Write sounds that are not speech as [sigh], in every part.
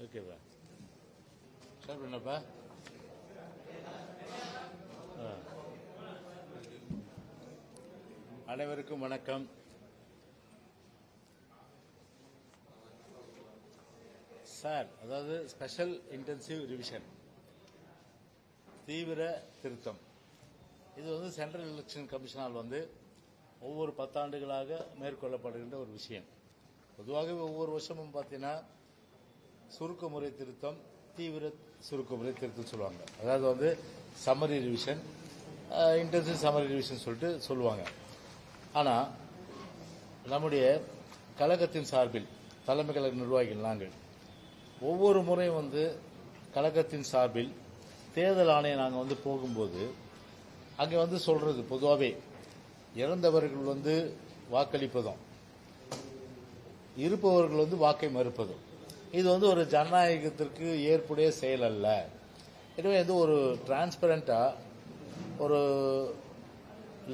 ஓகேப்பா சார் என்னப்பா ஆ. அனைவருக்கும் வணக்கம். சார் அதாவது ஸ்பெஷல் இன்டென்சிவ் ரிவிஷன் தீவிர திருத்தம். இது வந்து சென்ட்ரல் எலெக்ஷன் கமிஷனால் வந்து ஒவ்வொரு பத்தாண்டுகளாக மேற்கொள்ளப்படுகின்ற ஒரு விஷயம். பொதுவாகவே ஒவ்வொரு வருஷமும் பார்த்தீங்கன்னா சுருக்க முறை திருத்தம் தீவிர சுருக்க முறை திருத்தம் சொல்லுவாங்க. அதாவது வந்து summary revision intensive summary revision சொல்லிட்டு சொல்லுவாங்க. ஆனால் நம்முடைய கழகத்தின் சார்பில் தலைமை கழக நிர்வாகிகள் நாங்கள் ஒவ்வொரு முறையும் வந்து கழகத்தின் சார்பில் தேர்தல் ஆணையம் நாங்கள் வந்து போகும்போது அங்கே வந்து சொல்றது பொதுவாகவே இறந்தவர்கள் வந்து வாக்களிப்பதும் இருப்பவர்கள் வந்து வாக்கை மறுப்பதும். இது வந்து ஒரு ஜனநாயகத்திற்கு ஏற்புடைய செயல் அல்ல. எனவே வந்து ஒரு டிரான்ஸ்பரண்டா ஒரு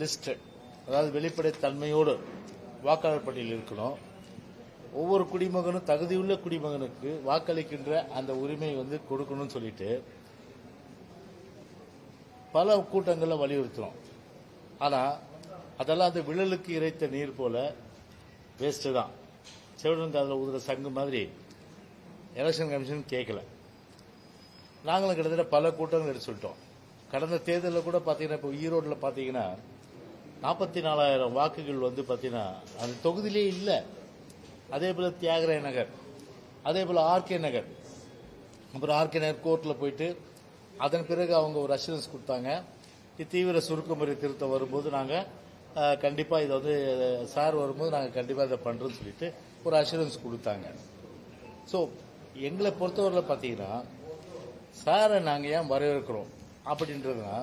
லிஸ்ட் அதாவது வெளிப்படைத்தன்மையோடு வாக்காளர் பட்டியல் இருக்கணும். ஒவ்வொரு குடிமகனும் தகுதியுள்ள குடிமகனுக்கு வாக்களிக்கின்ற அந்த உரிமை வந்து கொடுக்கணும்னு சொல்லிட்டு பல கூட்டங்களில் வலியுறுத்துறோம். ஆனால் அதெல்லாம் அந்த விழலுக்கு இறைத்த நீர் போல வேஸ்ட்டு தான். செவிடன் காதில் ஊதுற சங்கு மாதிரி எலெக்ஷன் கமிஷன் கேட்கல நாங்களும் கிட்டத்தட்ட பல கூட்டங்கள் எடுத்து சொல்லிட்டோம் கடந்த தேர்தலில் கூட பார்த்தீங்கன்னா இப்போ ஈரோட்டில் பார்த்தீங்கன்னா நாற்பத்தி நாலாயிரம் வாக்குகள் வந்து பார்த்தீங்கன்னா அந்த தொகுதியிலே இல்லை. அதே போல் தியாகராய நகர் அதே போல் ஆர்கே நகர். அப்புறம் ஆர்கே நகர் கோர்ட்டில் போயிட்டு அதன் பிறகு அவங்க ஒரு அஷூரன்ஸ் கொடுத்தாங்க. இது தீவிர சுருக்க முறை திருத்தம் வரும்போது நாங்கள் கண்டிப்பாக இதை வந்து சார் வரும்போது நாங்கள் கண்டிப்பாக இதை பண்ணுறோம்னு சொல்லிட்டு ஒரு அஷூரன்ஸ் கொடுத்தாங்க. ஸோ எங்களை பொறுத்தவரையில் பார்த்தீங்கன்னா சாரை நாங்கள் ஏன் வரவேற்கிறோம்? அப்படின்றதுனா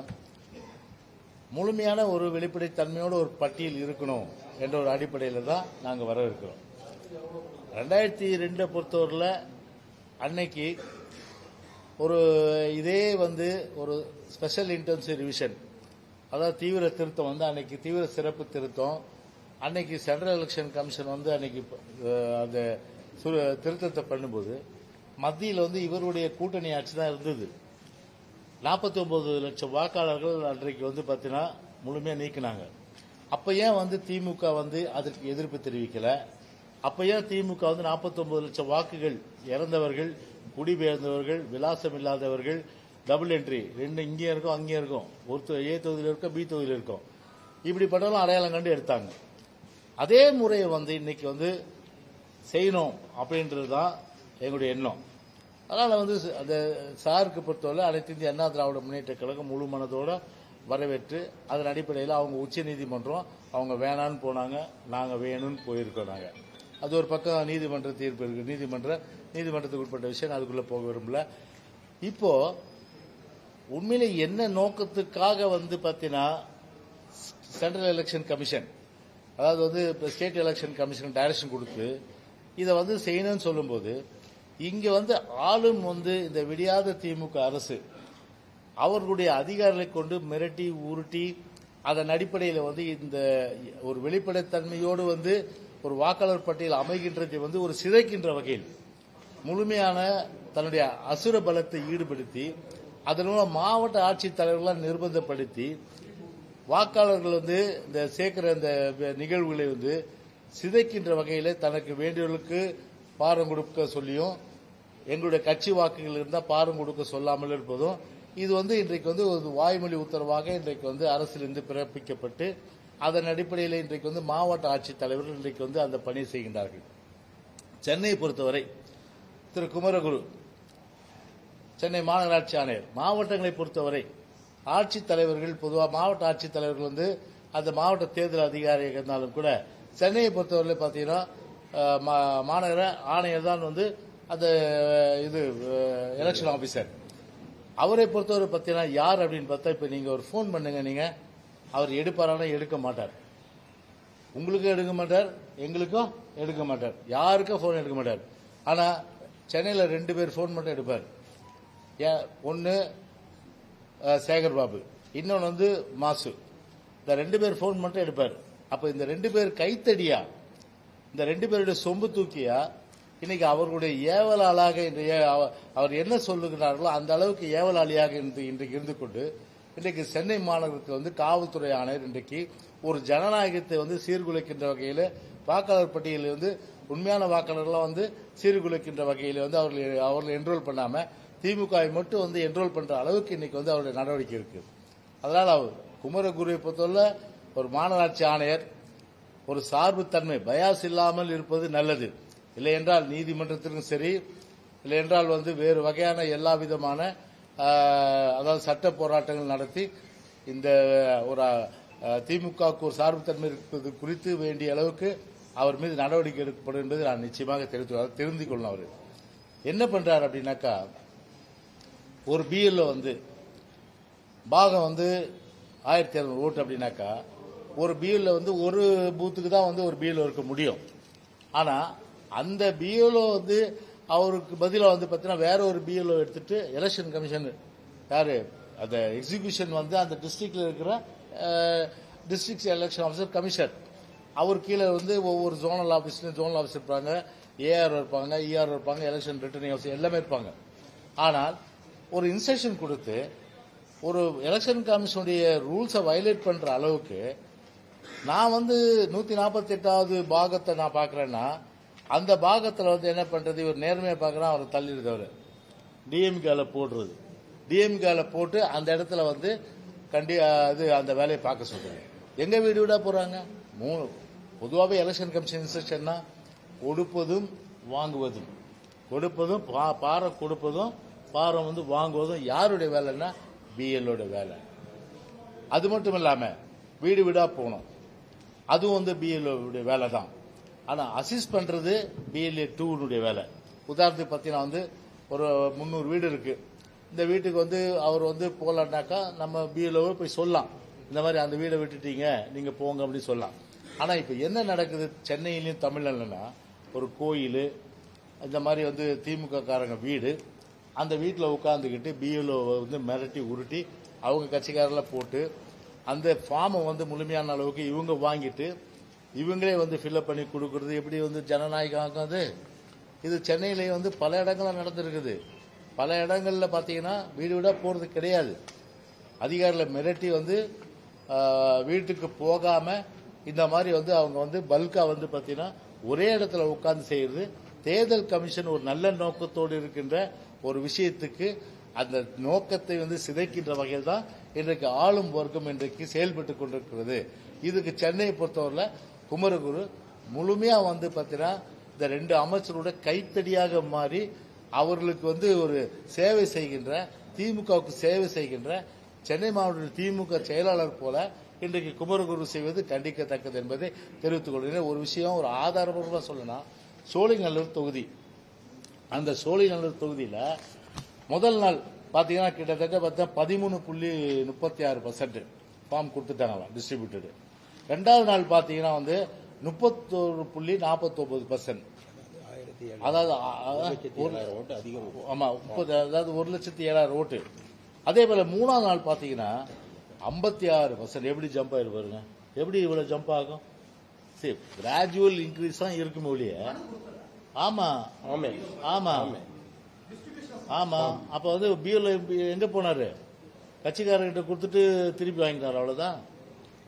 முழுமையான ஒரு வெளிப்படைத்தன்மையோட ஒரு பட்டியல் இருக்கணும் என்ற ஒரு அடிப்படையில் தான் நாங்கள் வரவேற்கிறோம். ரெண்டாயிரத்தி ரெண்டை பொறுத்தவரையில் அன்னைக்கு ஒரு இதே வந்து ஒரு ஸ்பெஷல் இன்டென்சிவ் ரிவிஷன் அதாவது தீவிர திருத்தம் வந்து அன்னைக்கு தீவிர சிறப்பு திருத்தம் அன்னைக்கு சென்ட்ரல் எலெக்ஷன் கமிஷன் வந்து அன்னைக்கு அந்த திருத்தத்தை பண்ணும்போது மத்தியில் வந்து இவருடைய கூட்டணி ஆட்சி தான் இருந்தது. நாற்பத்தி ஒன்பது லட்சம் வாக்காளர்கள் அன்றைக்கு வந்து பார்த்தீங்கன்னா முழுமையாக நீக்கினாங்க. அப்போ ஏன் வந்து திமுக வந்து அதற்கு எதிர்ப்பு தெரிவிக்கல? அப்போ ஏன் திமுக வந்து 49 லட்சம் வாக்குகள் இறந்தவர்கள் குடிபெயர்ந்தவர்கள் விலாசம் இல்லாதவர்கள் டபுள் என்ட்ரி ரெண்டு இங்கேயும் இருக்கும் அங்கேயும் இருக்கும். ஒருத்தர் ஏ தொகுதியில் இருக்கும் பி தொகுதியில் இருக்கும். இப்படிப்பட்டவங்களும் அடையாளம் கண்டு எடுத்தாங்க. அதே முறையை வந்து இன்னைக்கு வந்து செய்யணும் அப்படின்றது தான் எங்களுடைய எண்ணம். அதனால் வந்து அந்த சாருக்கு பொறுத்தவரை அனைத்து இந்திய அண்ணா திராவிட முன்னேற்ற கழகம் முழு மனதோட வரவேற்று அதன் அடிப்படையில் அவங்க உச்ச நீதிமன்றம் அவங்க வேணான்னு போனாங்க நாங்கள் வேணும்னு போயிருக்கோம் நாங்கள் அது ஒரு பக்கம் நீதிமன்ற தீர்ப்பு இருக்குது நீதிமன்ற நீதிமன்றத்துக்கு உட்பட்ட விஷயம் நான் போக விரும்பல. இப்போ உண்மையிலே என்ன நோக்கத்துக்காக வந்து பார்த்தீங்கன்னா சென்ட்ரல் எலெக்ஷன் கமிஷன் அதாவது வந்து இப்போ ஸ்டேட் எலெக்ஷன் கமிஷன் டைரக்ஷன் கொடுத்து இதை வந்து செய்யணும்னு சொல்லும்போது இங்கே வந்து ஆளும் வந்து இந்த விடியாத திமுக அரசு. அவர்களுடைய அதிகாரிகளை கொண்டு மிரட்டி உருட்டி அதன் அடிப்படையில் வந்து இந்த ஒரு வெளிப்படைத்தன்மையோடு வந்து ஒரு வாக்காளர் பட்டியல் அமைகின்றதை வந்து ஒரு சிதைக்கின்ற வகையில் முழுமையான தன்னுடைய அசுர பலத்தை ஈடுபடுத்தி அதன் மூலம் மாவட்ட ஆட்சித்தலைவர்களால் நிர்பந்தப்படுத்தி வாக்காளர்கள் வந்து இந்த சேர்க்கிற இந்த நிகழ்வுகளை வந்து சிதைக்கின்ற வகையில் தனக்கு வேண்டியவர்களுக்கு பாரம் கொடுக்க சொல்லியும் எங்களுடைய கட்சி வாக்குகள் இருந்தால் பாரம் கொடுக்க சொல்லாமல் இருப்பதும் இது வந்து இன்றைக்கு வந்து ஒரு வாய்மொழி உத்தரவாக இன்றைக்கு வந்து அரசிலிருந்து பிறப்பிக்கப்பட்டு அதன் அடிப்படையில் இன்றைக்கு வந்து மாவட்ட ஆட்சித்தலைவர்கள் இன்றைக்கு வந்து அந்த பணி செய்கின்றார்கள். சென்னையை பொறுத்தவரை திரு குமரகுரு சென்னை மாநகராட்சி ஆணையர் மாவட்டங்களை பொறுத்தவரை ஆட்சித் தலைவர்கள் பொதுவாக மாவட்ட ஆட்சித் தலைவர்கள் வந்து அந்த மாவட்ட தேர்தல் அதிகாரியாக இருந்தாலும் கூட சென்னையை பொறுத்தவரை பார்த்தீங்கன்னா மாநகர ஆணையர் தான் வந்து அந்த இது எலெக்ஷன் ஆபீசர் அவரை பொறுத்தவரை பார்த்தீங்கன்னா யார் அப்படின்னு பார்த்தா இப்போ நீங்க ஒரு ஃபோன் பண்ணுங்க நீங்க. அவர் எடுப்பாரானா எடுக்க மாட்டார். உங்களுக்கும் எடுக்க மாட்டார் எங்களுக்கும் எடுக்க மாட்டார். யாருக்கும் ஃபோன் எடுக்க மாட்டார். ஆனா சென்னையில் ரெண்டு பேர் ஃபோன் மட்டும் எடுப்பார். ஒன்று சேகர் பாபு இன்னொன்று வந்து மாசு. இந்த ரெண்டு பேர் ஃபோன் மட்டும் எடுப்பார். அப்போ இந்த ரெண்டு பேர் கைத்தடியா இந்த ரெண்டு பேருடைய சொம்பு தூக்கியா? இன்னைக்கு அவர்களுடைய ஏவலாளாக இன்றைய அவ- அவர் என்ன சொல்லுகிறார்களோ அந்த அளவுக்கு ஏவலாளியாக இன்றைக்கு இருந்து கொண்டு இன்றைக்கு சென்னை மாநகரத்தில் வந்து காவல்துறை ஆணையர் இன்றைக்கு ஒரு ஜனநாயகத்தை வந்து சீர்குலைக்கின்ற வகையில் வாக்காளர் பட்டியலில் வந்து உண்மையான வாக்காளர்கள்லாம் வந்து சீர்குலைக்கின்ற வகையில் வந்து அவர்கள் அவர்கள் என்ரோல் பண்ணாமல் திமுகவை மட்டும் வந்து என்ரோல் பண்ணுற அளவுக்கு இன்னைக்கு வந்து அவருடைய நடவடிக்கை இருக்குது அதனால் அவர் குமரகுருவை பொறுத்தவரை ஒரு மாநகராட்சி ஆணையர் ஒரு சார்புத்தன்மை பயாஸ் இல்லாமல் இருப்பது நல்லது. இல்லை என்றால் நீதிமன்றத்திலும் சரி இல்லை என்றால் வந்து வேறு வகையான எல்லா விதமான அதாவது சட்ட போராட்டங்கள் நடத்தி இந்த ஒரு திமுகவுக்கு ஒரு சார்புத்தன்மை இருப்பது குறித்து வேண்டிய அளவுக்கு அவர் மீது நடவடிக்கை எடுக்கப்படும் என்பதை நான் நிச்சயமாக தெரிவித்து தெரிந்து கொள்ளணும் அவர். என்ன பண்றாரு அப்படின்னாக்கா ஒரு பிஎல்ஓ வந்து பாகம் வந்து ஆயிரத்தி இரநூறு ஓட்டு அப்படின்னாக்கா ஒரு பிஎல்ல வந்து ஒரு பூத்துக்கு தான் வந்து ஒரு பிஎல்ஓ இருக்க முடியும். ஆனா அந்த பிஎல்ஓ வந்து அவருக்கு பதிலாக வந்து பார்த்தீங்கன்னா வேற ஒரு பிஎல்ஓ எடுத்துட்டு எலெக்ஷன் கமிஷன் யாரு? அந்த எக்ஸிகியூஷன் வந்து அந்த டிஸ்ட்ரிக்ட்ல இருக்கிற டிஸ்ட்ரிக்ட் எலெக்ஷன் ஆஃபீஸர் கமிஷன் அவர் கீழே வந்து ஒவ்வொரு ஜோனல் ஆஃபீஸ்லையும் ஜோனல் ஆஃபீஸ் இருப்பாங்க. ஏஆர் இருப்பாங்க இஆர் இருப்பாங்க எலெக்ஷன் ரிட்டர்னிங் ஆஃபீஸர் எல்லாமே இருப்பாங்க. ஆனால் ஒரு இன்ஸ்ட்ரக்ஷன் கொடுத்து ஒரு எலெக்ஷன் கமிஷனுடைய ரூல்ஸை வயலேட் பண்ற அளவுக்கு நான் வந்து நூத்தி நாற்பத்தி எட்டாவது பாகத்தை நான் பாக்குறேன்னா அந்த பாகத்துல வந்து என்ன பண்றது? இவர் நேர்மையா பார்க்கறான் அவர் தள்ளிடுது அவரு. டிஎம்கேல போடுறது. டிஎம்கேல போட்டு அந்த இடத்துல வந்து கண்டி இது அந்த வேலையை பார்க்க சொல்றது எங்க வீடு வீடா போறாங்க? மூணு பொதுவாகவே எலெக்ஷன் கமிஷன் இன்ஸ்ட்ரக்ஷன்னா கொடுப்பதும் வாங்குவதும். கொடுப்பதும் பா- பாறை கொடுப்பதும் பாறை வந்து வாங்குவதும் யாருடைய வேலைன்னா பிஎல்லோட வேலை. அது மட்டும் இல்லாம வீடு வீடா போகணும். அதுவும் வந்து பிஎல்ஏடைய வேலை தான் ஆனால் அசிஸ்ட் பண்ணுறது பிஎல்ஏ டூனுடைய வேலை. உதாரணத்துக்கு பார்த்தீங்கன்னா வந்து ஒரு முந்நூறு வீடு இருக்கு. இந்த வீட்டுக்கு வந்து அவர் வந்து போகலன்னாக்கா நம்ம பிஎல்ஓ போய் சொல்லலாம். இந்த மாதிரி அந்த வீடை விட்டுட்டீங்க நீங்கள் போங்க அப்படின்னு சொல்லலாம். ஆனால் இப்போ என்ன நடக்குது? சென்னையிலையும் தமிழ்நாடுனா ஒரு கோயில் இந்த மாதிரி வந்து திமுக காரங்க வீடு அந்த வீட்டில் உட்காந்துக்கிட்டு பிஎல்ஓ வந்து மிரட்டி உருட்டி அவங்க கட்சிக்காரெல்லாம் போட்டு அந்த ஃபார்மை வந்து முழுமையான அளவுக்கு இவங்க வாங்கிட்டு இவங்களே வந்து ஃபில்அப் பண்ணி கொடுக்கறது எப்படி வந்து ஜனநாயகம் ஆகும் அது இது சென்னையிலே வந்து பல இடங்களில் நடந்திருக்குது. பல இடங்களில் பார்த்தீங்கன்னா வீடு வீடாக போகிறது கிடையாது. அதிகாரில மிரட்டி வந்து வீட்டுக்கு போகாமல் இந்த மாதிரி வந்து அவங்க வந்து பல்காக வந்து பார்த்தீங்கன்னா ஒரே இடத்துல உட்காந்து செய்கிறது தேர்தல் கமிஷன் ஒரு நல்ல நோக்கத்தோடு இருக்கின்ற ஒரு விஷயத்துக்கு அந்த நோக்கத்தை வந்து சிதைக்கின்ற வகையில் தான் இன்றைக்கு ஆளும் வர்க்கம் இன்றைக்கு செயல்பட்டு கொண்டிருக்கிறது. இதுக்கு சென்னையை பொறுத்தவரையில் குமரகுரு முழுமையா வந்து பார்த்தீங்கன்னா இந்த ரெண்டு அமைச்சரோட கைத்தடியாக மாறி அவர்களுக்கு வந்து ஒரு சேவை செய்கின்ற திமுகவுக்கு சேவை செய்கின்ற சென்னை மாவட்ட திமுக செயலாளர் போல இன்றைக்கு குமரகுரு செய்வது கண்டிக்கத்தக்கது என்பதை தெரிவித்துக் கொள்கிறேன். ஒரு விஷயம் ஒரு ஆதாரபூர்வமாக சொல்லணும் சோழிநல்லூர் தொகுதி. அந்த சோழிநல்லூர் தொகுதியில் முதல் நாள் பாத்தீங்கன்னா கிட்டத்தட்ட பார்த்தா பதிமூணு புள்ளி முப்பத்தி ஆறு பர்சன்ட் ஃபார்ம் கொடுத்துட்டாங்களாம் டிஸ்ட்ரிபியூட்டடு ரெண்டாவது நாள் பாத்தீங்கன்னா வந்து முப்பத்தோரு புள்ளி நாற்பத்தொன்பது பர்சன்ட் அதாவது அ- அ- ஒரு- ஓட்டு அதிகம். ஆமா முப்பது அதாவது ஒரு லட்சத்தி ஏழாயிரம் ஓட்டு. அதே போல மூணாவது நாள் பாத்தீங்கன்னா ஐம்பத்தி ஆறு பர்சன்ட் எப்படி ஜம்ப் ஆயிரு பாருங்க. எப்படி இவ்வளவு ஜம்ப் ஆகும்? சரி கிராஜுவல் இன்க்ரீஸ் தான் இருக்கும் ஒழிய. ஆமா. ஆமே. ஆமா ஆமா. அப்ப வந்து பிஎல் எங்க போனாரு? கட்சிக்காரர்கிட்ட கொடுத்துட்டு திருப்பி வாங்கிட்டாரு அவ்வளவுதான்.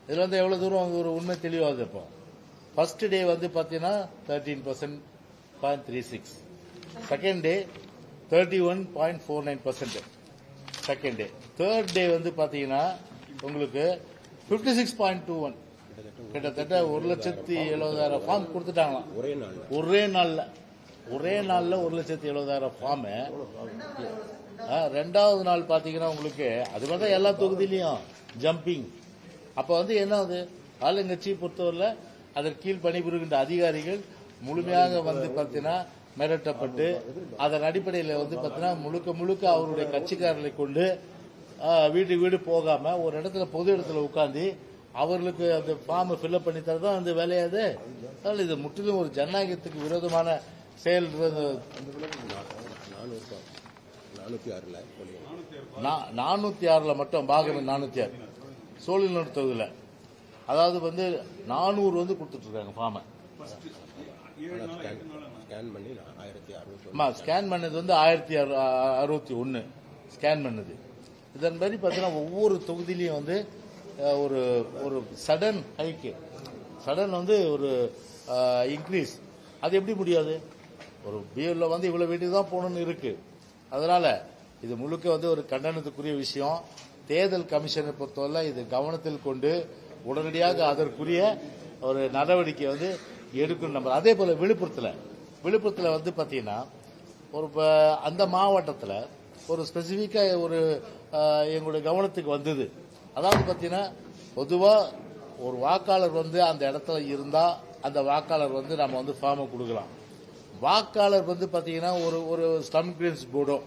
இதுல வந்து எவ்வளவு தூரம் அவங்க ஒரு உண்மை தெளிவாகுது இப்போ? ஃபர்ஸ்ட் டே வந்து பாத்தீங்கன்னா thirteen percent point three six second day thirty one point four nine percent second day third day வந்து பாத்தீங்கன்னா உங்களுக்கு fifty six point two one கிட்டத்தட்ட ஒரு லட்சத்தி எழுபதாயிரம் ஃபார்ம் கொடுத்துட்டாங்களாம். ஒரே நாள் ஒரே நாள்ல. ஒரே நாள்ல ஒரு லட்சத்தி எழுபதாயிரம் ஃபார்ம் ரெண்டாவது நாள் பாத்தீங்கன்னா உங்களுக்கு அது மாதிரி தான் எல்லா தொகுதியிலையும் ஜம்பிங் அப்ப வந்து என்ன அது ஆளுங்கட்சி பொறுத்தவரையில அதற்கு கீழ் பணிபுரிகின்ற அதிகாரிகள் முழுமையாக வந்து பார்த்தீங்கன்னா மிரட்டப்பட்டு அதன் அடிப்படையில் வந்து பார்த்தீங்கன்னா முழுக்க முழுக்க அவருடைய கட்சிக்காரர்களை கொண்டு ஆ, வீட்டுக்கு வீடு போகாம ஒரு இடத்துல பொது இடத்துல உட்காந்து அவர்களுக்கு அந்த ஃபார்மை ஃபில்அப் பண்ணி தரதான் அந்த வேலையாது அதனால இது முற்றிலும் ஒரு ஜனநாயகத்துக்கு விரோதமான செயல் நானூறு நானூத்தி ஆறுல மட்டும் பாகம் நானூத்தி ஆறு. சோழிநூர் தொகுதியில் அதாவது வந்து நானூறு வந்து கொடுத்துட்டு இருக்காங்க ஃபார்மை ஸ்கேன் பண்ணது வந்து ஆயிரத்தி அறுபத்தி ஒன்று ஸ்கேன் பண்ணது. இதன்படி பார்த்தீங்கன்னா ஒவ்வொரு தொகுதியிலையும் வந்து ஒரு ஒரு சடன் ஹைக்கு சடன் வந்து ஒரு இன்க்ரீஸ் அது எப்படி முடியாது? ஒரு பிஎல்ல வந்து இவ்வளவு வீட்டுக்கு தான் போகணும்னு இருக்கு. அதனால இது முழுக்க வந்து ஒரு கண்டனத்துக்குரிய விஷயம். தேர்தல் கமிஷனை பொறுத்தவரை இது கவனத்தில் கொண்டு உடனடியாக அதற்குரிய ஒரு நடவடிக்கை வந்து எடுக்கணும் நம்ம. அதே போல விழுப்புரத்தில். விழுப்புரத்தில் வந்து பார்த்தீங்கன்னா ஒரு அந்த மாவட்டத்தில் ஒரு ஸ்பெசிஃபிக்காக ஒரு எங்களுடைய கவனத்துக்கு வந்தது. அதாவது பார்த்தீங்கன்னா பொதுவாக ஒரு வாக்காளர் வந்து அந்த இடத்துல இருந்தால் அந்த வாக்காளர் வந்து நம்ம வந்து ஃபார்மை கொடுக்கலாம். வாக்காளர் வந்து பார்த்தீங்கன்னா ஒரு ஒரு ஸ்லம் கிரீன்ஸ் போர்டோ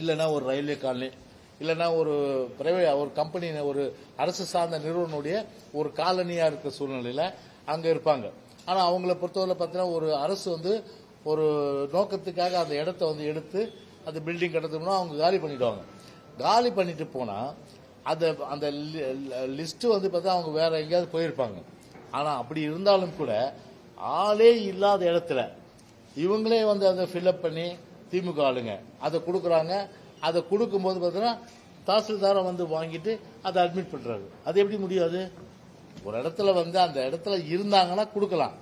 இல்லைன்னா ஒரு ரயில்வே காலனி இல்லைன்னா ஒரு பிரைவேட் ஒரு கம்பெனி ஒரு அரசு சார்ந்த நிறுவனுடைய ஒரு காலனியாக இருக்க சூழ்நிலையில் அங்கே இருப்பாங்க. ஆனால் அவங்கள பொறுத்தவரை பார்த்தீங்கன்னா ஒரு அரசு வந்து ஒரு நோக்கத்துக்காக அந்த இடத்த வந்து எடுத்து அந்த பில்டிங் கட்டணும்னா அவங்க காலி பண்ணிடுவாங்க. காலி பண்ணிட்டு போனால் அந்த அந்த லிஸ்ட்டு வந்து பார்த்தா அவங்க வேற எங்கேயாவது போயிருப்பாங்க. ஆனால் அப்படி இருந்தாலும் கூட ஆளே இல்லாத இடத்துல இவங்களே வந்து அதை ஃபில்அப் பண்ணி திமுக ஆளுங்க. அதை கொடுக்குறாங்க. அதை கொடுக்கும்போது பார்த்தீங்கன்னா தாசில்தாரை வந்து வாங்கிட்டு அதை அட்மிட் பண்ணுறாரு அது எப்படி முடியாது ஒரு இடத்துல வந்து அந்த இடத்துல இருந்தாங்கன்னா கொடுக்கலாம்.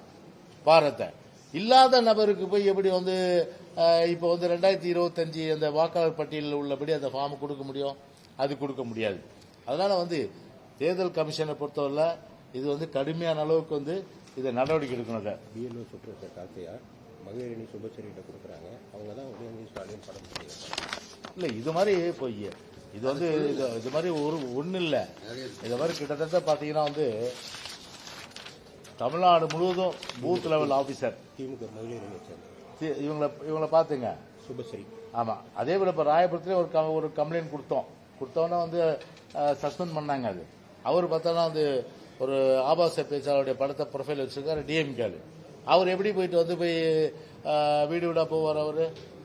பாரத்தை. இல்லாத நபருக்கு போய் எப்படி வந்து இப்போ வந்து ரெண்டாயிரத்தி இருபத்தஞ்சு அந்த வாக்காளர் பட்டியலில் உள்ளபடி அந்த ஃபார்ம் கொடுக்க முடியும்? அது கொடுக்க முடியாது. அதனால வந்து தேர்தல் கமிஷனை பொறுத்தவரை இது வந்து கடுமையான அளவுக்கு வந்து இதை நடவடிக்கை எடுக்கணும் அதை. பிஎல்ஓ சூப்பர் காக்கையார் மகளிரணி சுபச்சரிகிட்ட கொடுக்குறாங்க. அவங்க தான் உதயநிதி ஸ்டாலின் படம் இல்ல இது மாதிரி இப்போ இது வந்து இது இது மாதிரி ஒரு ஒண்ணு இல்ல. இது மாதிரி கிட்டத்தட்ட பாத்தீங்கன்னா வந்து தமிழ்நாடு முழுவதும் பூத் லெவல் ஆபீசர் திமுக சேர்ந்த. இவங்கள இவங்கள பாத்துங்க. சுபஸ்ரீ ஆமா. அதே போல இப்ப ராயபுரத்துல ஒரு க- ஒரு கம்ப்ளைண்ட் கொடுத்தோம். கொடுத்தோன்னா வந்து சஸ்பெண்ட் பண்ணாங்க அது. அவர் பார்த்தோன்னா வந்து ஒரு ஆபாச பேச்சாளருடைய படத்தை ப்ரொஃபைல் வச்சிருக்காரு டிஎம்கேல அவர் எப்படி போயிட்டு வந்து போய் வீடு வீடா போவார் அவர்?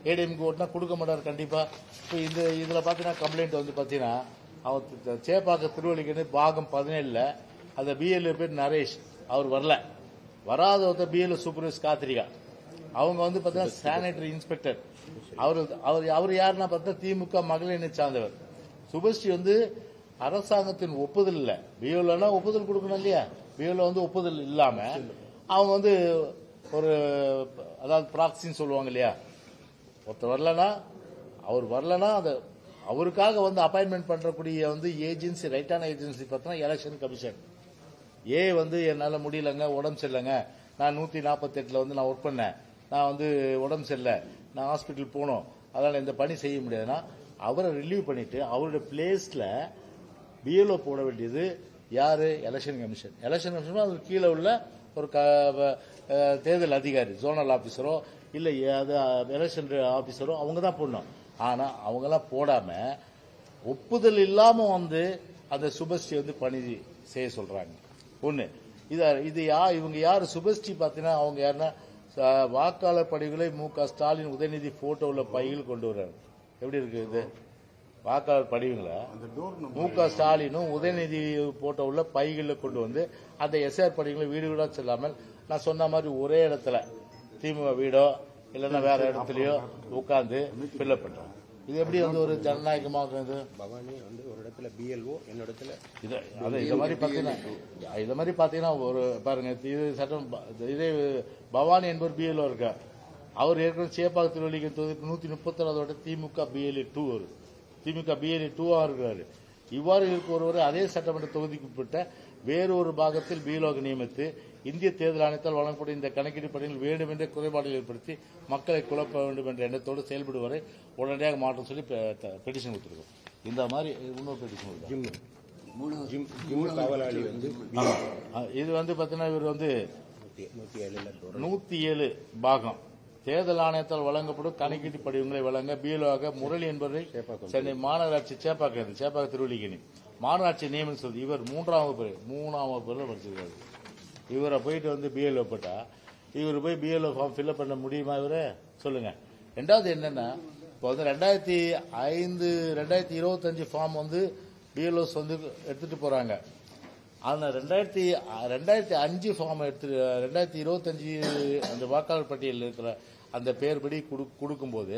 ஏடிஎம்க்கு ஓட்டினா கொடுக்க மாட்டார் கண்டிப்பா. இப்போ இந்த இதுல பாத்தீங்கன்னா கம்ப்ளைண்ட் வந்து பாத்தீங்கன்னா அவர் சேப்பாக்க திருவள்ளிக்கணி பாகம் பதினேழுல அந்த பிஎல்ஏ பேர் நரேஷ் அவர் வரல. வராத ஒருத்தர் பிஎல்ஏ சூப்பர்வைஸ் காத்திரிகா அவங்க வந்து பார்த்தீங்கன்னா சானிடரி இன்ஸ்பெக்டர் அவர் அவர் அவர் யாருன்னா பார்த்தா திமுக மகளிரணி சார்ந்தவர். சுபஸ்ரீ வந்து அரசாங்கத்தின் ஒப்புதல் இல்ல. பிஓலனா ஒப்புதல் கொடுக்கணும் இல்லையா? பிஓல வந்து ஒப்புதல் இல்லாம அவங்க வந்து ஒரு அதாவது ப்ராக்சின்னு சொல்லுவாங்க இல்லையா? ஒருத்தர் வரலனா அவர் வரலனா அது அவருக்காக வந்து அப்பாயின்மெண்ட் பண்றக்கூடிய வந்து ஏஜென்சி ரைட்டான ஏஜென்சி பார்த்தோன்னா எலெக்ஷன் கமிஷன் ஏ வந்து என்னால் முடியலங்க உடம்பு சரியில்லைங்க. நான் நூற்றி நாற்பத்தெட்டில் வந்து நான் ஒர்க் பண்ணேன். நான் வந்து உடம்பு சரியில்லை. நான் ஹாஸ்பிட்டல் போகணும். அதனால் இந்த பணி செய்ய முடியாதுன்னா அவரை ரிலீவ் பண்ணிட்டு அவருடைய பிளேஸில் பிஎல்ஓ போட வேண்டியது யாரு? எலெக்ஷன் கமிஷன் எலெக்ஷன் கமிஷன் அது கீழே உள்ள ஒரு க- தேர்தல் அதிகாரி ஜோனல் ஆபீசரோ இல்லை அது எலெக்ஷன் ஆபீசரோ அவங்க தான் போடணும். ஆனால் அவங்கெல்லாம் போடாம ஒப்புதல் இல்லாம வந்து அந்த சுபஸ்ரீ வந்து பணி செய்ய சொல்றாங்க. ஒண்ணு இத இது யா இவங்க யாரு? சுபஸ்ரீ பார்த்தீங்கன்னா அவங்க யாருன்னா வாக்காளர் படிவுகளை மு க ஸ்டாலின் உதயநிதி போட்டோவில் பையில் கொண்டு வர்றாரு. எப்படி இருக்கு இது? வாக்காளர் படிவுங்களை மு க ஸ்டாலினும் உதயநிதி போட்டோவில் பைகளில் கொண்டு வந்து அந்த எஸ்ஆர் படிவுகளை வீடு வீடா செல்லாமல் நான் சொன்ன மாதிரி ஒரே இடத்துல திமுக வீடோ இல்லைன்னா வேற இடத்துலயோ உட்கார்ந்து ஃபில்அப் பண்றாங்க இது எப்படி வந்து ஒரு ஜனநாயகமாக இது பவானி வந்து ஒரு இடத்துல பிஎல்ஓ இன்னொரு இடத்துல இது அது இந்த மாதிரி பாத்தீங்கன்னா இது மாதிரி பாத்தீங்கன்னா ஒரு பாருங்க இது சட்டம் இதே பவானி என்பவர் பிஎல்ஓ இருக்கார். அவர் ஏற்கனவே சேப்பாக திருவள்ளிக்கு தொகுதி நூத்தி முப்பத்தி திமுக பிஎல்ஏ டூ வரும் திமுக பிஎல்ஏ டூவா இருக்கிறாரு இவ்வாறு இருக்க ஒருவர் அதே சட்டமன்ற தொகுதிக்கு உட்பட்ட வேறொரு பாகத்தில் பிஎல்ஓக்கு நியமித்து இந்திய தேர்தல் ஆணையத்தால் வழங்கப்படும் இந்த கணக்கீடு பணியில் வேண்டும் என்ற குறைபாடுகள் ஏற்படுத்தி மக்களை குழப்ப வேண்டும் என்ற எண்ணத்தோடு செயல்படுவரை உடனடியாக மாற்றம் சொல்லி பெட்டிஷன் கொடுத்துருக்கோம். இந்த மாதிரி இன்னொரு பெட்டிஷன் இது வந்து பாத்தீங்கன்னா இவர் வந்து நூத்தி ஏழு பாகம். தேர்தல் ஆணையத்தால் வழங்கப்படும் கணக்கீட்டு படிவங்களை வழங்க பிஎல்ஓவாக முரளி என்பவரை சென்னை மாநகராட்சி சேப்பாக்கம் சேப்பாக்க திருவள்ளிக்கணி மாநகராட்சி நியமனம் சொல்லி இவர் மூன்றாம் வகுப்பு மூணாம் வகுப்புல படிச்சிருக்காரு. இவரை போயிட்டு வந்து பிஎல்ஓ போட்டா இவர் போய் பிஎல்ஓ ஃபார்ம் ஃபில்அப் பண்ண முடியுமா இவரு? சொல்லுங்க. ரெண்டாவது என்னன்னா இப்போ வந்து ரெண்டாயிரத்தி ஐந்து ரெண்டாயிரத்தி இருபத்தஞ்சு ஃபார்ம் வந்து பிஎல்ஓஸ் வந்து எடுத்துட்டு போறாங்க. ஆனால் ரெண்டாயிரத்தி ரெண்டாயிரத்தி அஞ்சு ஃபார்ம் எடுத்து ரெண்டாயிரத்தி இருபத்தஞ்சு அந்த வாக்காளர் பட்டியலில் இருக்கிற அந்த பேர் படி கொடு கொடுக்கும்போது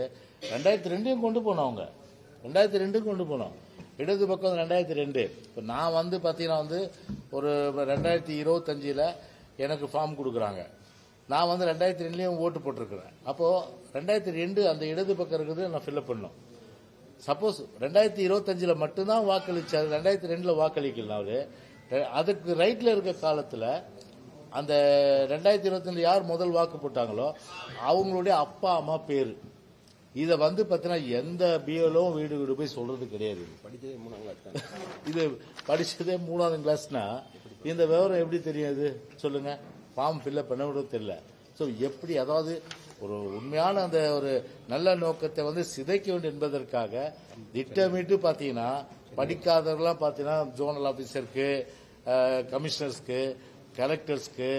ரெண்டாயிரத்தி ரெண்டையும் கொண்டு போனோம் அவங்க ரெண்டாயிரத்தி ரெண்டும் கொண்டு போனோம். இடது பக்கம் ரெண்டாயிரத்தி ரெண்டு. இப்போ நான் வந்து பார்த்தீங்கன்னா வந்து ஒரு ரெண்டாயிரத்தி இருபத்தஞ்சில் எனக்கு ஃபார்ம் கொடுக்குறாங்க. நான் வந்து ரெண்டாயிரத்தி ரெண்டுலேயும் ஓட்டு போட்டிருக்கிறேன். அப்போது ரெண்டாயிரத்தி ரெண்டு அந்த இடது பக்கம் இருக்கிறது நான் ஃபில்அப் பண்ணணும். சப்போஸ் ரெண்டாயிரத்தி இருபத்தஞ்சில் மட்டும்தான் வாக்களித்தார் ரெண்டாயிரத்தி ரெண்டில் வாக்களிக்கலாம் அவர். அதுக்கு ரைட்டில் இருக்க காலத்தில் அந்த ரெண்டாயிரத்தி இருபத்தஞ்சில் யார் முதல் வாக்கு போட்டாங்களோ அவங்களுடைய அப்பா அம்மா பேர். இதை வந்து பார்த்தீங்கன்னா எந்த பிஎலும் வீடு வீடு போய் சொல்றது கிடையாது. படித்ததே மூணாம் கிளாஸ் [laughs] இது படிச்சதே மூணாவது கிளாஸ்னா இந்த விவரம் எப்படி தெரியாது? சொல்லுங்க. ஃபார்ம் ஃபில்அப் பண்ண கூட தெரியல. ஸோ எப்படி அதாவது ஒரு உண்மையான அந்த ஒரு நல்ல நோக்கத்தை வந்து சிதைக்க வேண்டும் என்பதற்காக திட்டமிட்டு பார்த்தீங்கன்னா படிக்காதவர்கள்லாம் பார்த்தீங்கன்னா ஜோனல் ஆஃபீஸருக்கு கமிஷனர்ஸ்க்கு கலெக்டர்ஸ்க்கு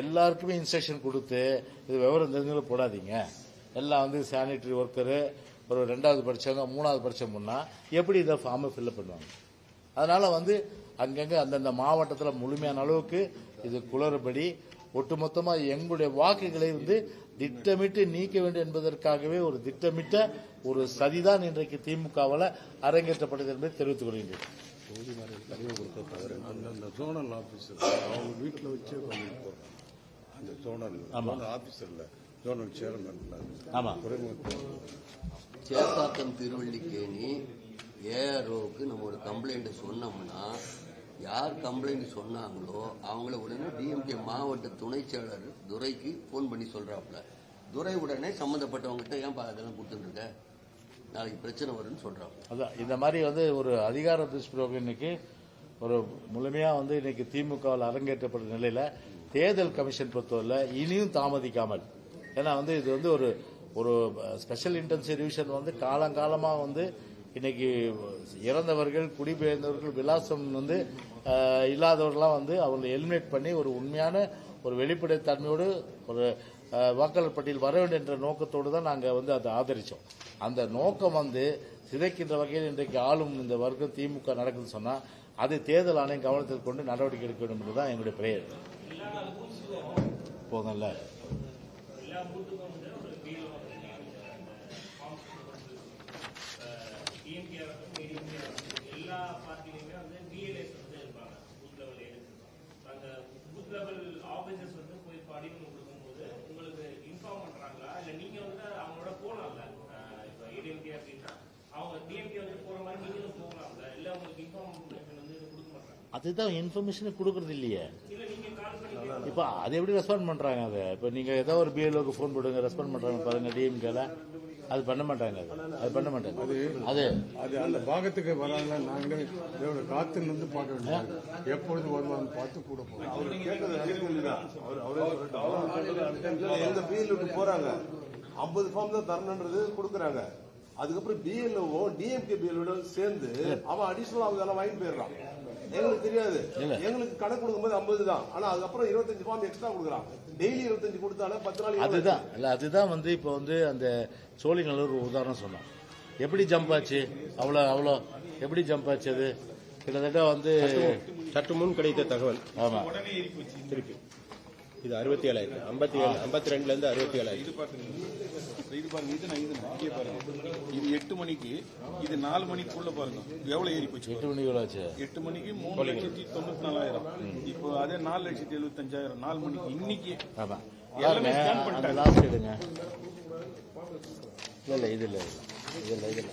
எல்லாருக்குமே இன்ஸ்ட்ரக்ஷன் கொடுத்து இது விவரம் தெரிஞ்சவங்களும் போடாதீங்க. எல்லாம் வந்து சானிட்டரி ஒர்க்கரு ஒரு ரெண்டாவது படிச்சவங்க மூணாவது படிச்சவங்கன்னா எப்படி இதை ஃபார்மை ஃபில்அப் பண்ணுவாங்க? அதனால வந்து அங்கங்க அந்தந்த மாவட்டத்தில் முழுமையான அளவுக்கு இது குளறுபடி ஒட்டுமொத்தமா எங்களுடைய வாக்குகளை வந்து திட்டமிட்டு நீக்க வேண்டும் என்பதற்காகவே ஒரு திட்டமிட்ட ஒரு சதிதான் இன்றைக்கு திமுகவில் அரங்கேற்றப்பட்டது என்பதை தெரிவித்துக் கொள்கின்றேன். அந்தந்த ஜோனல் ஆஃபீஸர் அவங்க வீட்டில் வச்சே பண்ணிட்டு போகிறாங்க அந்த. ஜோனல் ஆஃபீஸரில் ஜோனல் சேர்மன் ஆமா. சேப்பாக்கம் திருவள்ளிக்கேணி ஏஆர்ஓக்கு நம்ம ஒரு கம்ப்ளைண்ட் சொன்னோம்னா யார் கம்ப்ளைண்ட் சொன்னாங்களோ அவங்கள உடனே டிஎம்கே மாவட்ட துணை செயலர் துரைக்கு ஃபோன் பண்ணி சொல்றாப்புல. துரை உடனே சம்மந்தப்பட்டவங்ககிட்ட ஏன்பா அதெல்லாம் கொடுத்துருக்க நாளைக்கு பிரச்சனை வரும்னு சொல்றாங்க அதான் இந்த மாதிரி வந்து ஒரு அதிகார துஷ்பிரயோகம் இன்னைக்கு ஒரு முழுமையா வந்து இன்னைக்கு திமுகவில் அரங்கேற்றப்பட்ட நிலையில தேர்தல் கமிஷன் பொறுத்தவரை இனியும் தாமதிக்காமல் ஏன்னா வந்து இது வந்து ஒரு ஒரு ஸ்பெஷல் இன்டென்சிவ் ரிவிஷன் வந்து காலங்காலமா வந்து இன்னைக்கு இறந்தவர்கள் குடிபெயர்ந்தவர்கள் விலாசம் வந்து இல்லாதவர்கள்லாம் வந்து அவங்களை எலிமினேட் பண்ணி ஒரு உண்மையான ஒரு வெளிப்படைத்தன்மையோடு ஒரு வாக்காளர் பட்டியல் வர வேண்டும் என்ற நோக்கத்தோடு தான் நாங்கள் வந்து அதை ஆதரிச்சோம். அந்த நோக்கம் வந்து சிதைக்கின்ற வகையில் இன்றைக்கு ஆளும் இந்த வர்க்கம் திமுக நடக்குதுன்னு சொன்னா அது தேர்தல் ஆணையம் கவனத்தில் கொண்டு நடவடிக்கை எடுக்க வேண்டும் என்பதுதான் எங்களுடைய பிரேயர். போதும்ல? எல்லா பார்ட்டிலையுமே வந்து பிஎல்ஏஸ் வந்து இருப்பாங்க பூத் லெவல் அந்த பூத் லெவல் ஆபீசர்ஸ் வந்து போய் படிவம் கொடுக்கும்போது உங்களுக்கு இன்ஃபார்ம் பண்றாங்களா இல்ல நீங்க வந்து அவங்களோட போலாம்ல இப்போ இப்ப ஏடிஎம்கே அப்படின்னா அவங்க டிஎம்கே வந்து போற மாதிரி நீங்களும் போகலாம்ல இல்ல உங்களுக்கு இன்ஃபார்ம் வந்து கொடுக்க மாட்டாங்க அதுதான் இன்ஃபர்மேஷன் கொடுக்கறது இல்லையே இல்ல நீங்க கால் பண்ணி இப்போ அது எப்படி ரெஸ்பாண்ட் பண்றாங்க அதை? இப்போ நீங்க ஏதோ ஒரு பிஎல்ஓக்கு ஃபோன் போடுங்க ரெஸ்பாண்ட் பண்றாங்க பாருங்க டிஎம்கேல அது பண்ண மாட்டாங்க அது. அது பண்ண மாட்டாங்க. அது அது. அந்த பாகத்துக்கு வராங்க நாங்கள் இதோட காத்து நின்று பார்க்க வேண்டியது. எப்பொழுது வருவான்னு பார்த்து கூட போகிறோம் எங்க பிஎல்ஓக்கு போறாங்க. ஐம்பது ஃபார்ம் தான் தரணுன்றது கொடுக்குறாங்க. அதுக்கப்புறம் பிஎல்ஓ டிஎம்கே பிஎல்ஓ சேர்ந்து அவன் அடிஷனல் அவங்க அதெல்லாம் வாங்கி போயிடுறான். எங்களுக்கு தெரியாது. எங்களுக்கு கணக்கு கொடுக்கும்போது ஐம்பது தான் ஆனா அதுக்கப்புறம் இருபத்தஞ்சு ஃபார்ம் எக்ஸ்ட்ரா கொடுக்குறான். டெய்லி இருபத்தஞ்சு கொடுத்தாலே பத்து நாள்? அதுதான். இல்ல அதுதான் வந்து இப்போ வந்து அந்த சோழிநல்லூர் ஒரு உதாரணம் சொன்னோம் எப்படி ஜம்ப் ஆச்சு? அவ்வளோ அவ்வளோ. எப்படி ஜம்ப் ஆச்சு அது? கிட்டத்தட்ட வந்து சற்று முன் கிடைத்த தகவல். ஆமா. திருப்பி. இது அறுபத்தி ஏழாயிரம் ஐம்பத்தி ஏழு ஐம்பத்தி ரெண்டுல இருந்து அறுபத்தி ஏழாயிரம் இது பாருங்க இது நான் இது இங்கே பாருங்க. இது எட்டு மணிக்கு இது நாலு மணிக்குள்ள பாருங்க. எவ்வளவு ஏறி போச்சு எட்டு மணிக்கு எவ்வளோ ஆச்சு? எட்டு மணிக்கு மூணு லட்சத்தி தொண்ணூத்தி நாலாயிரம். இப்போ அதே நாலு லட்சத்தி எழுபத்தஞ்சாயிரம் நாலு மணிக்கு இன்னைக்கு. ஆமா. எல்லாமே அந்த பண்ணிட்டாங்க. லாஸ்ட் எடுங்க இல்ல இல்ல இது இல்ல இது இல்ல இது இல்ல.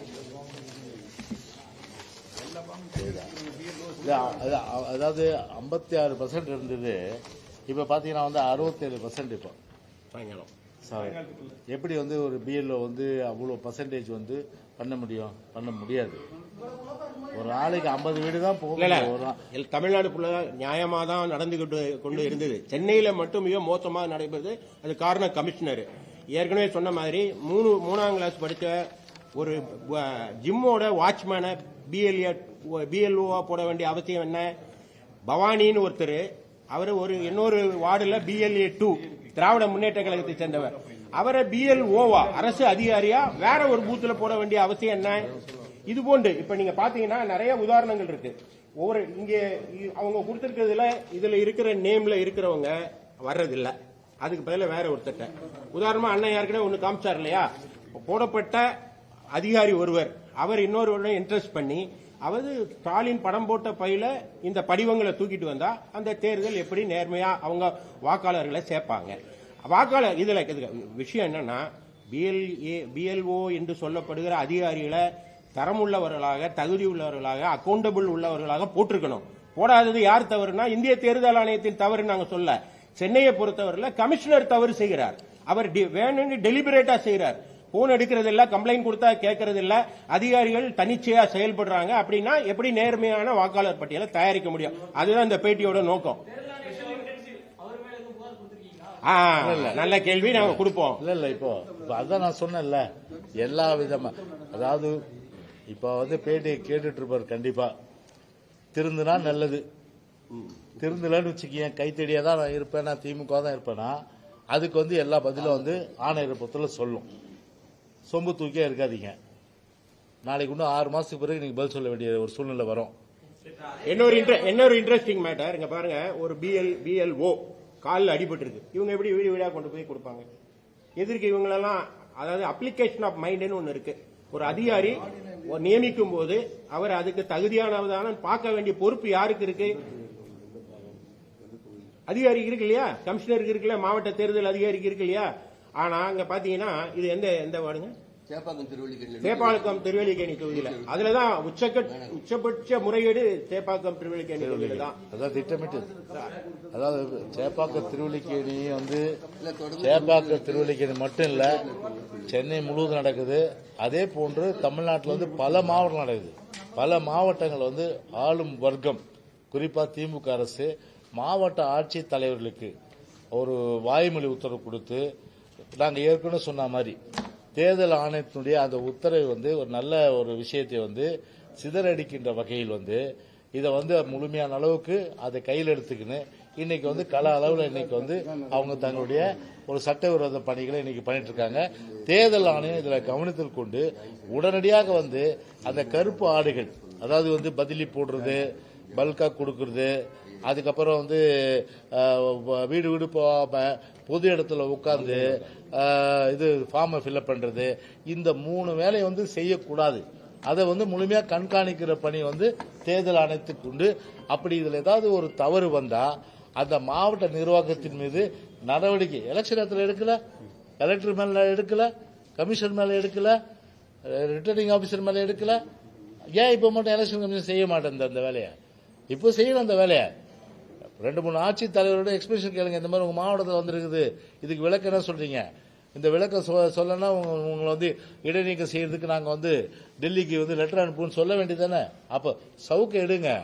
அதாவது ஐம்பத்தி ஆறு பர்சன்ட் இருந்தது. இப்ப பாத்தீங்கன்னா வந்து அறுபத்தேழு பர்சன்ட் இப்போ. சாயங்காலம். சாரி எப்படி வந்து ஒரு பிஎல்ஓ வந்து அவ்வளோ பர்சன்டேஜ் வந்து பண்ண முடியும்? பண்ண முடியாது. ஒரு நாளைக்கு ஐம்பது வீடு தான் இல்ல இல்ல. போகும் ஒரு நா- எல்- தமிழ்நாடு ஃபுல்லா நியாயமா தான் நடந்துகிட்டு கொண்டு இருந்தது. சென்னையில மட்டும் மிக மோசமா நடைபெறுது. அது காரணம் கமிஷனர். ஏற்கனவே சொன்ன மாதிரி மூணு மூணாம் கிளாஸ் படித்த ஒரு ஜிம்மோட வாட்ச்மேனை பிஎல்ஏ பிஎல்ஓவா போட வேண்டிய அவசியம் என்ன? பவானின்னு ஒருத்தர் அவர் ஒரு இன்னொரு வார்டுல பிஎல்ஏ டூ திராவிட முன்னேற்ற கழகத்தை சேர்ந்தவர். அவரை பிஎல்ஓவா அரசு அதிகாரியா வேற ஒரு பூத்துல போட வேண்டிய அவசியம் என்ன? இது போன்று இப்ப நீங்க பாத்தீங்கன்னா நிறைய உதாரணங்கள் இருக்கு. ஒவ்வொரு இங்க அவங்க கொடுத்திருக்கிறதுல இதுல இருக்கிற நேம்ல இருக்கிறவங்க வர்றதில்ல. அதுக்கு பதிலாக வேற ஒருத்தட்ட உதாரணமா அண்ணன் ஏற்கனவே ஒன்று காமிச்சார் இல்லையா? போடப்பட்ட அதிகாரி ஒருவர். அவர் இன்னொருவரை இன்ட்ரெஸ்ட் பண்ணி அவர் ஸ்டாலின் படம் போட்ட பையில இந்த படிவங்களை தூக்கிட்டு வந்தா அந்த தேர்தல் எப்படி நேர்மையா அவங்க வாக்காளர்களை சேர்ப்பாங்க. வாக்காளர் இதுல விஷயம் என்னன்னா பிஎல்ஏ பிஎல்ஓ என்று சொல்லப்படுகிற அதிகாரிகளை தரமுள்ளவர்களாக தகுதி உள்ளவர்களாக அக்கௌண்டபிள் உள்ளவர்களாக போட்டிருக்கணும். போடாதது யார் தவறுனா இந்திய தேர்தல் ஆணையத்தின் தவறு நாங்க சொல்ல. சென்னையை பொறுத்தவரையில் கமிஷனர் தவறு செய்கிறார். அவர் வேணும்னு டெலிபரேட்டா செய்கிறார். போன் எடுக்கிறது இல்ல கம்ப்ளைண்ட் கொடுத்தா கேட்கறது இல்ல அதிகாரிகள் தனிச்சையா செயல்படுறாங்க. அப்படின்னா எப்படி நேர்மையான வாக்காளர் பட்டியலை தயாரிக்க முடியும்? அதுதான் இந்த பேட்டியோட நோக்கம். நல்ல கேள்வி நாங்க கொடுப்போம். இல்ல இல்ல இப்போ அதான் நான் சொன்னேன்ல. எல்லா விதமா அதாவது இப்போ வந்து பேட்டியை கேட்டுட்டு இருப்பார் கண்டிப்பா. திருந்துனா நல்லது. திருந்தலன்னு வச்சுக்கேன் கைத்தடியா தான் நான் இருப்பேன் நான் திமுக தான் இருப்பேனா அதுக்கு வந்து எல்லா பதிலும் வந்து ஆணையரப்பத்தில் சொல்லும். சொம்பு தூக்கியே இருக்காதீங்க. நாளைக்கு இன்னும் ஆறு மாசத்துக்கு பிறகு நீங்க பதில் சொல்ல வேண்டிய ஒரு சூழ்நிலை வரும். இன்னொரு இன்னொரு இன்ட்ரெஸ்டிங் மேட்டர் இங்க பாருங்க ஒரு பிஎல் பிஎல்ஓ காலில் அடிபட்டிருக்கு. இவங்க எப்படி வீடு வீடா கொண்டு போய் கொடுப்பாங்க? எதிர்க்கு இவங்களெல்லாம் அதாவது அப்ளிகேஷன் ஆஃப் மைண்ட்னு ஒன்று இருக்கு. ஒரு அதிகாரி நியமிக்கும் போது அவர் அதுக்கு தகுதியானவதான பார்க்க வேண்டிய பொறுப்பு யாருக்கு இருக்கு? அதிகாரிக்கு இருக்கு இல்லையா? கமிஷனருக்கு இருக்கு இல்லையா? மாவட்ட தேர்தல் அதிகாரிக்கு இருக்கு இல்லையா? ஆனா அங்க பாத்தீங்கன்னா இது எந்த எந்த வார்டுங்க? சேப்பாக்கம் திருவள்ளிக்கேணி சேப்பாக்கம் தொகுதியில. அதுலதான் உச்சக்கட் உச்சபட்ச முறையீடு சேப்பாக்கம் திருவல்லிக்கேணி தொகுதியில தான் அதான் திட்டமிட்டு அதாவது சேப்பாக்க திருவல்லிக்கேணி வந்து இல்ல தொடர்ந்து சேப்பாக்க திருவல்லிக்கேணி மட்டும் இல்ல சென்னை முழுவதும் நடக்குது. அதே போன்று தமிழ்நாட்டில் வந்து பல மாவட்டம் நடக்குது. பல மாவட்டங்கள் வந்து ஆளும் வர்க்கம் குறிப்பா திமுக அரசு மாவட்ட ஆட்சித் தலைவர்களுக்கு ஒரு வாய்மொழி உத்தரவு கொடுத்து நாங்கள் ஏற்கனவே சொன்ன மாதிரி தேர்தல் ஆணையத்தினுடைய அந்த உத்தரவு வந்து ஒரு நல்ல ஒரு விஷயத்தை வந்து சிதறடிக்கின்ற வகையில் வந்து இதை வந்து முழுமையான அளவுக்கு அதை கையில் எடுத்துக்கின்னு இன்னைக்கு வந்து கல அளவில் இன்னைக்கு வந்து அவங்க தங்களுடைய ஒரு சட்டவிரோத பணிகளை இன்னைக்கு பண்ணிட்டு இருக்காங்க. தேர்தல் ஆணையம் இதில் கவனத்தில் கொண்டு உடனடியாக வந்து அந்த கருப்பு ஆடுகள் அதாவது வந்து பதிலி போடுறது பல்கா கொடுக்கறது அதுக்கப்புறம் வந்து வீடு வீடு பொது இடத்துல உட்காந்து இது ஃபார்மை ஃபில்அப் பண்றது இந்த மூணு வேலையை வந்து செய்யக்கூடாது. அதை வந்து முழுமையாக கண்காணிக்கிற பணி வந்து தேர்தல் அணைத்துக்கொண்டு அப்படி இதில் ஏதாவது ஒரு தவறு வந்தால் அந்த மாவட்ட நிர்வாகத்தின் மீது நடவடிக்கை எலெக்ஷன் இடத்துல எடுக்கல கலெக்டர் மேலே எடுக்கல கமிஷன் மேலே எடுக்கல ரிட்டர்னிங் ஆஃபீஸர் மேலே எடுக்கல. ஏன் இப்போ மட்டும் எலெக்ஷன் கமிஷன் செய்ய மாட்டேன் அந்த வேலையை? இப்போ செய்யணும் அந்த வேலையை. ரெண்டு மூணு ஆட்சி தலைவரோட எக்ஸ்பிரஷன் கேளுங்க. இந்த மாதிரி உங்க மாவட்டத்தில் வந்திருக்குது. இதுக்கு விளக்கம் என்ன சொல்றீங்க? இந்த விளக்கம் சொ- சொல்லனா உங்க உங்களை வந்து இடைநீக்கம் செய்யறதுக்கு நாங்க வந்து டெல்லிக்கு வந்து லெட்டர் அனுப்புன்னு சொல்ல வேண்டியதானே அப்போ சவுக்கு எடுங்க.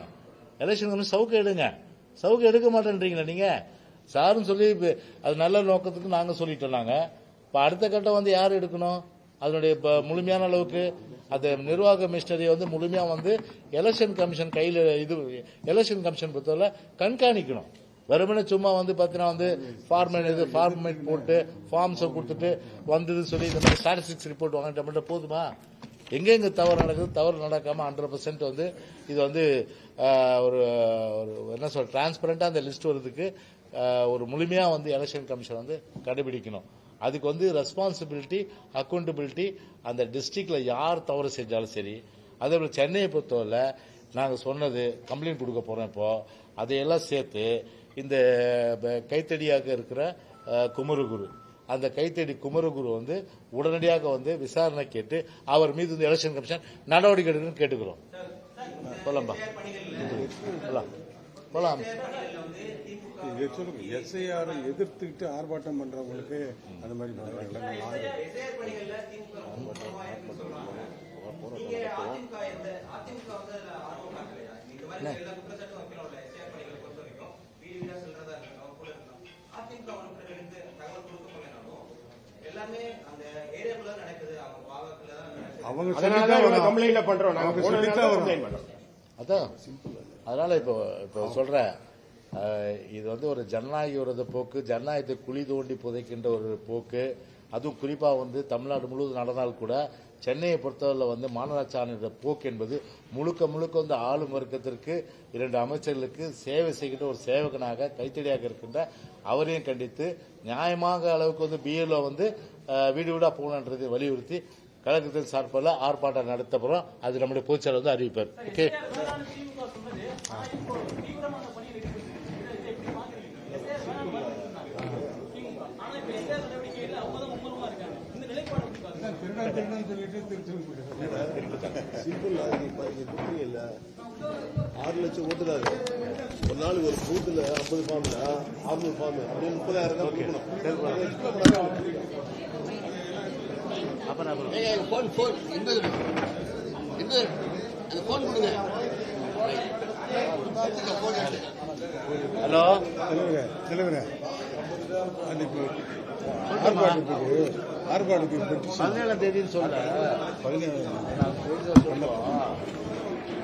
எலெக்ஷன் கமிஷன் சவுக்கு எடுங்க. சவுக்கு எடுக்க மாட்டேன்றீங்களா நீங்க? சாருன்னு சொல்லி அது நல்ல நோக்கத்துக்கு நாங்க சொல்லிட்டோம் நாங்க. இப்ப அடுத்த கட்டம் வந்து யார் எடுக்கணும்? அதனுடைய முழுமையான அளவுக்கு அது நிர்வாக மிஷினரியை வந்து முழுமையாக வந்து எலெக்ஷன் கமிஷன் கையில் இது எலெக்ஷன் கமிஷன் பொறுத்தவரை கண்காணிக்கணும். வெறுமனே சும்மா வந்து பார்த்தீங்கன்னா வந்து ஃபார்மேட் இது ஃபார்மேட் போட்டு ஃபார்ம்ஸை கொடுத்துட்டு வந்ததுன்னு சொல்லி இந்த மாதிரி ஸ்டாட்டிஸ்டிக்ஸ் ரிப்போர்ட் வாங்கிட்ட மட்டும் போதுமா? எங்கெங்க தவறு நடக்குது தவறு நடக்காம ஹண்ட்ரட் பர்சன்ட் வந்து இது வந்து ஒரு ஒரு என்ன சொல் டிரான்ஸ்பரண்டா அந்த லிஸ்ட் வரதுக்கு ஒரு முழுமையா வந்து எலெக்ஷன் கமிஷன் வந்து கடைபிடிக்கணும். அதுக்கு வந்து ரெஸ்பான்சிபிலிட்டி அக்கௌண்டபிலிட்டி அந்த டிஸ்ட்ரிக்ட்ல யார் தவறு செஞ்சாலும் சரி அதே போல சென்னையை பொறுத்தவரை நாங்கள் சொன்னது கம்ப்ளைண்ட் கொடுக்க போறோம் இப்போ அதையெல்லாம் சேர்த்து இந்த கைத்தடியாக இருக்கிற குமரகுரு அந்த கைத்தடி குமரகுரு வந்து உடனடியாக வந்து விசாரணை கேட்டு அவர் மீது வந்து எலெக்ஷன் கமிஷன் நடவடிக்கை எடுக்கணும்னு கேட்டுக்கிறோம். போலாம்பா போலாம். சொல்லுங்க எஸ்ஐஆர் எதிர்த்துக்கிட்டு ஆர்ப்பாட்டம் பண்றவங்களுக்கு அந்த மாதிரி அவங்க. கம்ப்ளைண்ட்ல பண்றோம். நாங்க complaint பண்றோம். அதான். அதனால இப்போ இப்போ சொல்கிறேன் இது வந்து ஒரு ஜனநாயக விரோத போக்கு ஜனநாயகத்தை குழி தோண்டி புதைக்கின்ற ஒரு போக்கு. அதுவும் குறிப்பா வந்து தமிழ்நாடு முழுவதும் நடந்தால் கூட சென்னையை பொறுத்தவரையில் வந்து மாநகராட்சி போக்கு என்பது முழுக்க முழுக்க வந்து ஆளும் வர்க்கத்திற்கு இரண்டு அமைச்சர்களுக்கு சேவை செய்கின்ற ஒரு சேவகனாக கைத்தடியாக இருக்கின்ற அவரையும் கண்டித்து நியாயமாக அளவுக்கு வந்து பிஎல்ஓ வந்து வீடு வீடா போகணுன்றதை வலியுறுத்தி கழகத்தின் சார்பில் ஆர்ப்பாட்டம் நடத்த போறோம் அது நம்முடைய பொதுச்செயலர் வந்து அறிவிப்பார். ஓகே? ஆறு லட்சம் ஓட்டுதாரு ஒரு நாள் ஒரு பூத்துல ஐம்பது ஃபார்ம்ல அறுநூறு ஃபார்ம் அப்படின்னு முப்பதாயிரம் தான் அப்புறம் ஃபோன் ஃபோன் அந்த ஃபோன் கொடுங்க. ஹலோ? தலைவரே அது இப்போ ஆர்ப்பாட்டத்துக்கு பதினேழாம் தேதின்னு சொல்ல பதினேழு சொல்லுவோம்